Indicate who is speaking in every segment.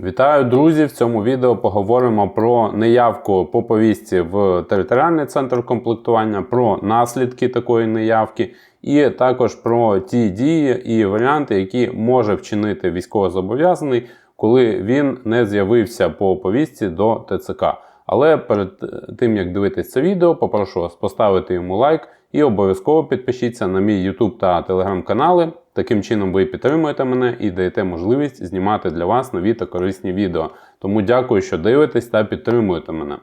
Speaker 1: Вітаю, друзі! В цьому відео поговоримо про неявку по повістці в територіальний центр комплектування, про наслідки такої неявки, і також про ті дії і варіанти, які може вчинити військовозобов'язаний, коли він не з'явився по повістці до ТЦК. Але перед тим як дивитись це відео, попрошу вас поставити йому лайк і обов'язково підпишіться на мій YouTube та Telegram канали. Таким чином ви підтримуєте мене і даєте можливість знімати для вас нові та корисні відео. Тому дякую, що дивитесь та підтримуєте мене.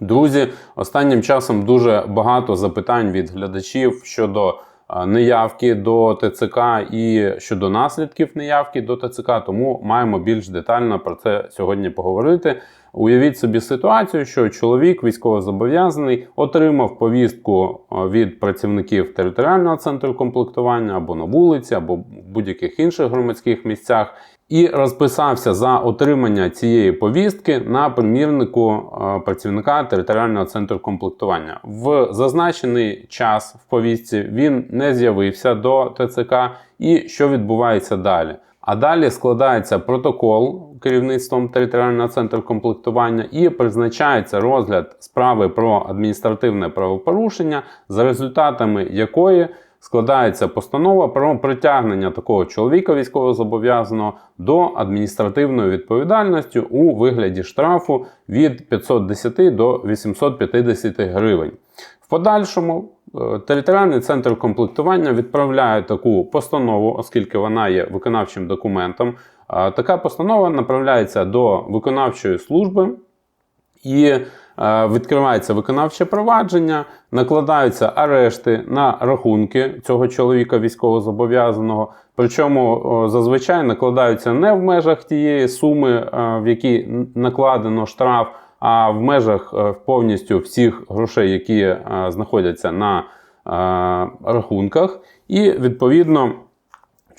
Speaker 1: Друзі, останнім часом дуже багато запитань від глядачів щодо неявки до ТЦК і щодо наслідків неявки до ТЦК, тому маємо більш детально про це сьогодні поговорити. Уявіть собі ситуацію, що чоловік військовозобов'язаний отримав повістку е, від працівників територіального центру комплектування або на вулиці, або в будь-яких інших громадських місцях, і розписався за отримання цієї повістки на примірнику е, працівника територіального центру комплектування. В зазначений час в повістці він не з'явився до ТЦК. І що відбувається далі? А далі складається протокол керівництвом територіального центру комплектування і призначається розгляд справи про адміністративне правопорушення, за результатами якої складається постанова про притягнення такого чоловіка військовозобов'язаного до адміністративної відповідальності у вигляді штрафу від 510 до 850 гривень. В подальшому е, територіальний центр комплектування відправляє таку постанову, оскільки вона є виконавчим документом. Е, Така постанова направляється до виконавчої служби і відкривається виконавче провадження, накладаються арешти на рахунки цього чоловіка військовозобов'язаного. Причому зазвичай накладаються не в межах тієї суми, е, в якій накладено штраф, а в межах е, повністю всіх грошей, які е, знаходяться на е, рахунках. І відповідно.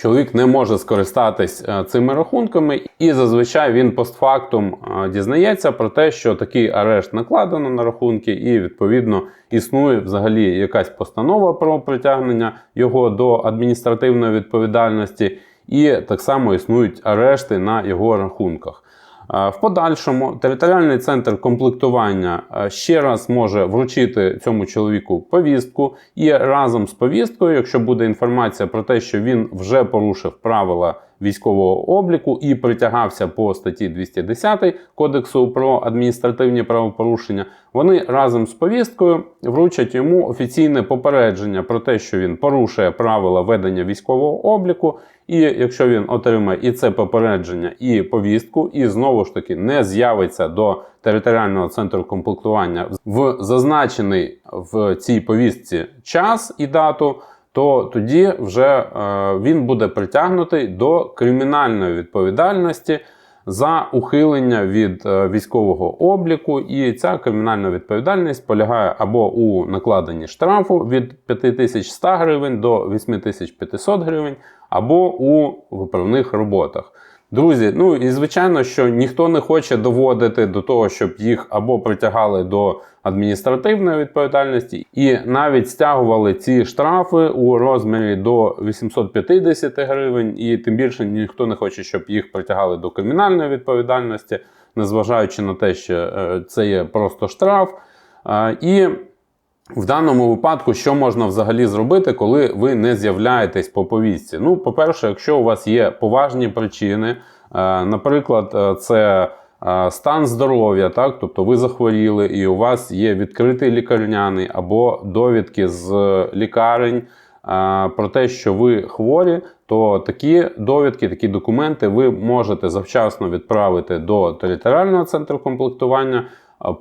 Speaker 1: Чоловік не може скористатись е, цими рахунками, і зазвичай він постфактум е, дізнається про те, що такий арешт накладено на рахунки, і відповідно існує взагалі якась постанова про притягнення його до адміністративної відповідальності, і так само існують арешти на його рахунках. В подальшому територіальний центр комплектування ще раз може вручити цьому чоловіку повістку, і разом з повісткою, якщо буде інформація про те, що він вже порушив правила військового обліку і притягався по статті 210 Кодексу про адміністративні правопорушення, вони разом з повісткою вручать йому офіційне попередження про те, що він порушує правила ведення військового обліку. І якщо він отримає і це попередження, і повістку, і знову ж таки не з'явиться до територіального центру комплектування в зазначений в цій повістці час і дату, то тоді вже е, він буде притягнутий до кримінальної відповідальності за ухилення від е, військового обліку, і ця кримінальна відповідальність полягає або у накладенні штрафу від 5100 гривень до 8500 гривень, або у виправних роботах. Друзі, ну і звичайно, що ніхто не хоче доводити до того, щоб їх або притягали до адміністративної відповідальності, і навіть стягували ці штрафи у розмірі до 850 гривень, і тим більше ніхто не хоче, щоб їх притягали до кримінальної відповідальності, незважаючи на те, що е, це є просто штраф. І в даному випадку, що можна взагалі зробити, коли ви не з'являєтесь по повістці? Ну, по-перше, якщо у вас є поважні причини, е, наприклад, е, це е, стан здоров'я, так, тобто ви захворіли і у вас є відкритий лікарняний або довідки з лікарень про те, що ви хворі, то такі довідки, такі документи ви можете завчасно відправити до територіального центру комплектування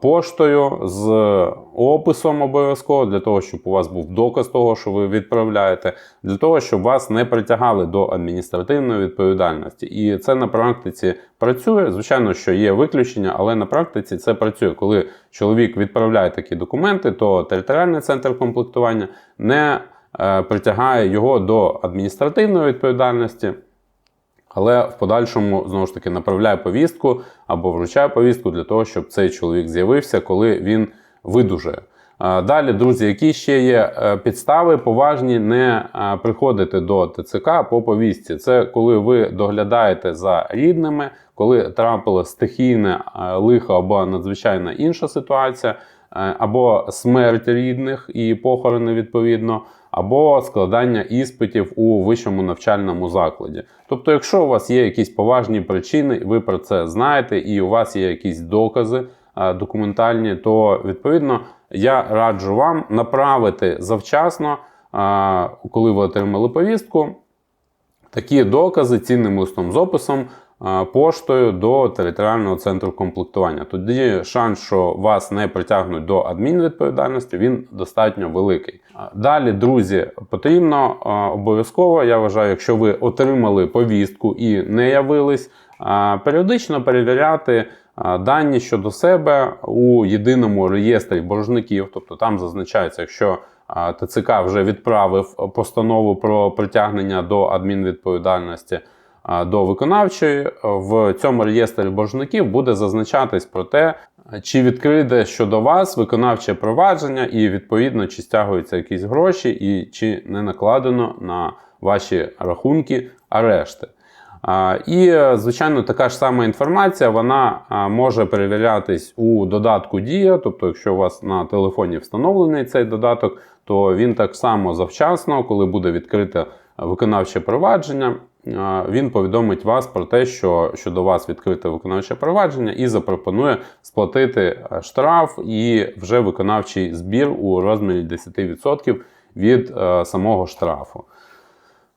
Speaker 1: поштою з описом обов'язково для того, щоб у вас був доказ того, що ви відправляєте, для того, щоб вас не притягали до адміністративної відповідальності. І це на практиці працює. Звичайно, що є виключення, але на практиці це працює. Коли чоловік відправляє такі документи, то територіальний центр комплектування не е, притягає його до адміністративної відповідальності. Але в подальшому знову ж таки направляє повістку або вручає повістку для того, щоб цей чоловік з'явився, коли він видужає. Е, Далі, друзі, які ще є е, підстави поважні не е, приходити до ТЦК по повістці. Це коли ви доглядаєте за рідними, коли трапило стихійне лихо або надзвичайна інша ситуація, е, або смерть рідних і похорони відповідно, або складання іспитів у вищому навчальному закладі. Тобто, якщо у вас є якісь поважні причини, ви про це знаєте, і у вас є якісь докази е, документальні, то відповідно я раджу вам направити завчасно, е, коли ви отримали повістку, такі докази цінним листом з описом поштою до територіального центру комплектування. Тоді шанс, що вас не притягнуть до адмінвідповідальності, він достатньо великий. Далі, друзі, потрібно обов'язково, я вважаю, якщо ви отримали повістку і не явились, періодично перевіряти. Дані щодо себе у єдиному реєстрі боржників, тобто там зазначається, якщо ТЦК вже відправив постанову про притягнення до адмінвідповідальності до виконавчої, в цьому реєстрі боржників буде зазначатись про те, чи відкрите щодо вас виконавче провадження, і відповідно чи стягуються якісь гроші, і чи не накладено на ваші рахунки арешти. І, звичайно, така ж сама інформація вона може перевірятись у додатку Дія. Тобто, якщо у вас на телефоні встановлений цей додаток, то він так само завчасно, коли буде відкрите виконавче провадження, він повідомить вас про те, що щодо вас відкрите виконавче провадження, і запропонує сплатити е, штраф і вже виконавчий збір у розмірі 10% від е, самого штрафу.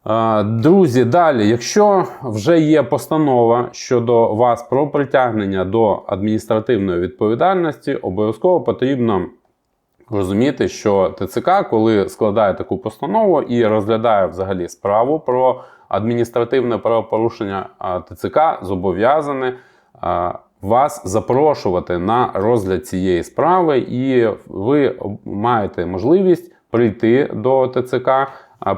Speaker 1: Е, Друзі, далі, якщо вже є постанова щодо вас про притягнення до адміністративної відповідальності, обов'язково потрібно розуміти, що ТЦК, коли складає таку постанову і розглядає взагалі справу про адміністративне правопорушення, ТЦК зобов'язане вас запрошувати на розгляд цієї справи, і ви маєте можливість прийти до ТЦК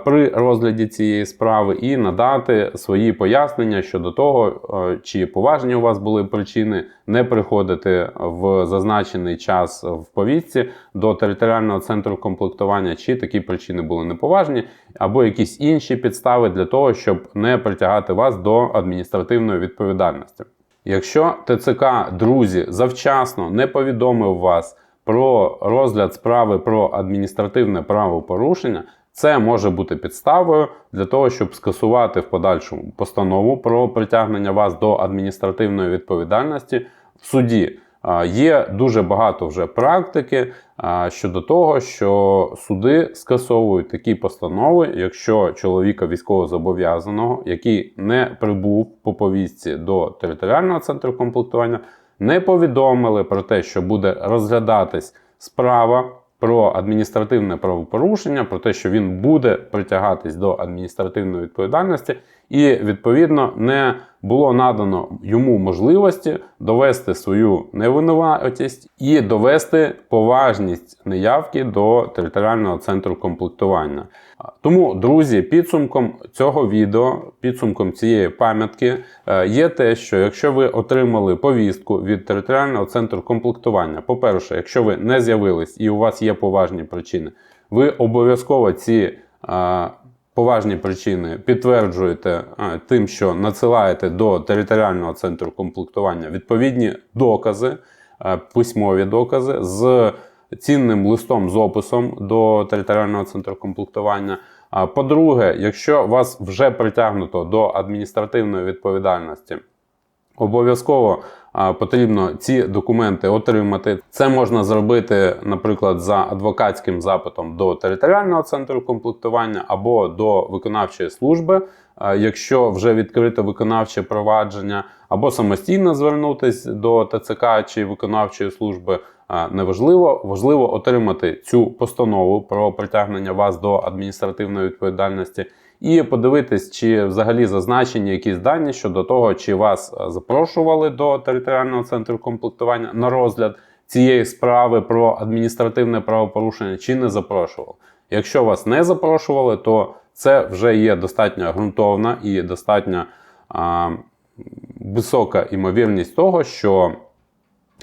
Speaker 1: при розгляді цієї справи і надати свої пояснення щодо того, е, чи поважні у вас були причини не приходити в зазначений час в повістці до територіального центру комплектування, чи такі причини були неповажні, або якісь інші підстави для того, щоб не притягати вас до адміністративної відповідальності. Якщо ТЦК, друзі, завчасно не повідомив вас про розгляд справи про адміністративне правопорушення, це може бути підставою для того, щоб скасувати в подальшому постанову про притягнення вас до адміністративної відповідальності в суді. Є дуже багато вже практики щодо того, що суди скасовують такі постанови, якщо чоловіка військовозобов'язаного, який не прибув по повістці до територіального центру комплектування, не повідомили про те, що буде розглядатись справа про адміністративне правопорушення, про те, що він буде притягатись до адміністративної відповідальності, і відповідно не було надано йому можливості довести свою невинуватість і довести поважність неявки до територіального центру комплектування. Тому, друзі, підсумком цього відео, підсумком цієї пам'ятки е, є те, що якщо ви отримали повістку від територіального центру комплектування, по-перше, якщо ви не з'явились і у вас є поважні причини, ви обов'язково ці е, поважні причини підтверджуєте тим, що надсилаєте до територіального центру комплектування відповідні докази, письмові докази з цінним листом з описом до територіального центру комплектування. А По-друге, якщо вас вже притягнуто до адміністративної відповідальності, Обов'язково потрібно ці документи отримати. Це можна зробити, наприклад, за адвокатським запитом до територіального центру комплектування або до виконавчої служби, якщо вже відкрите виконавче провадження, або самостійно звернутися до ТЦК чи виконавчої служби. А, Неважливо, важливо отримати цю постанову про притягнення вас до адміністративної відповідальності і подивитись, чи взагалі зазначені якісь дані щодо того, чи вас е, запрошували до територіального центру комплектування на розгляд цієї справи про адміністративне правопорушення, чи не запрошували. Якщо вас не запрошували, то це вже є достатньо ґрунтовна і достатньо а, висока імовірність того, що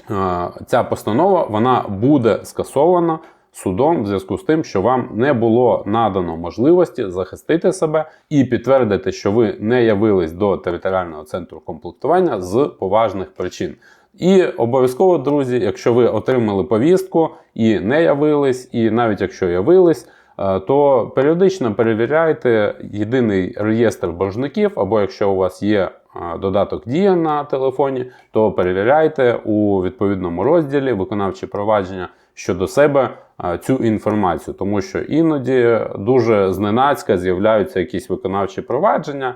Speaker 1: а, ця постанова вона буде скасована судом в зв'язку з тим, що вам не було надано можливості захистити себе і підтвердити, що ви не явились до територіального центру комплектування з поважних причин. І обов'язково, друзі, якщо ви отримали повістку і не явились, і навіть якщо явились, е, то періодично перевіряйте єдиний реєстр боржників, або якщо у вас є е, додаток Дія на телефоні, то перевіряйте у відповідному розділі виконавчі провадження щодо себе е, цю інформацію, тому що іноді дуже зненацька з'являються якісь виконавчі провадження,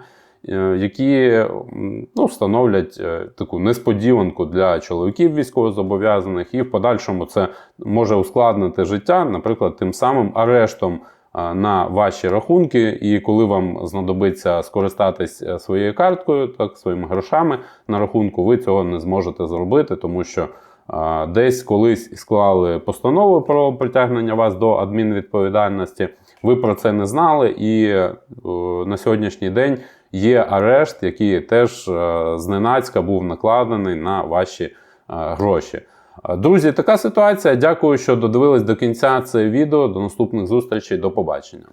Speaker 1: е, які ну, становлять е, таку несподіванку для чоловіків військовозобов'язаних, і в подальшому це може ускладнити життя, наприклад, тим самим арештом на ваші рахунки, і коли вам знадобиться скористатись своєю карткою, так своїми грошами на рахунку, ви цього не зможете зробити, тому що десь колись склали постанову про притягнення вас до адмінвідповідальності. Ви про це не знали, і е, на сьогоднішній день є арешт, який теж е, зненацька був накладений на ваші е, гроші. Друзі, така ситуація. Дякую, що додивились до кінця це відео. До наступних зустрічей. До побачення.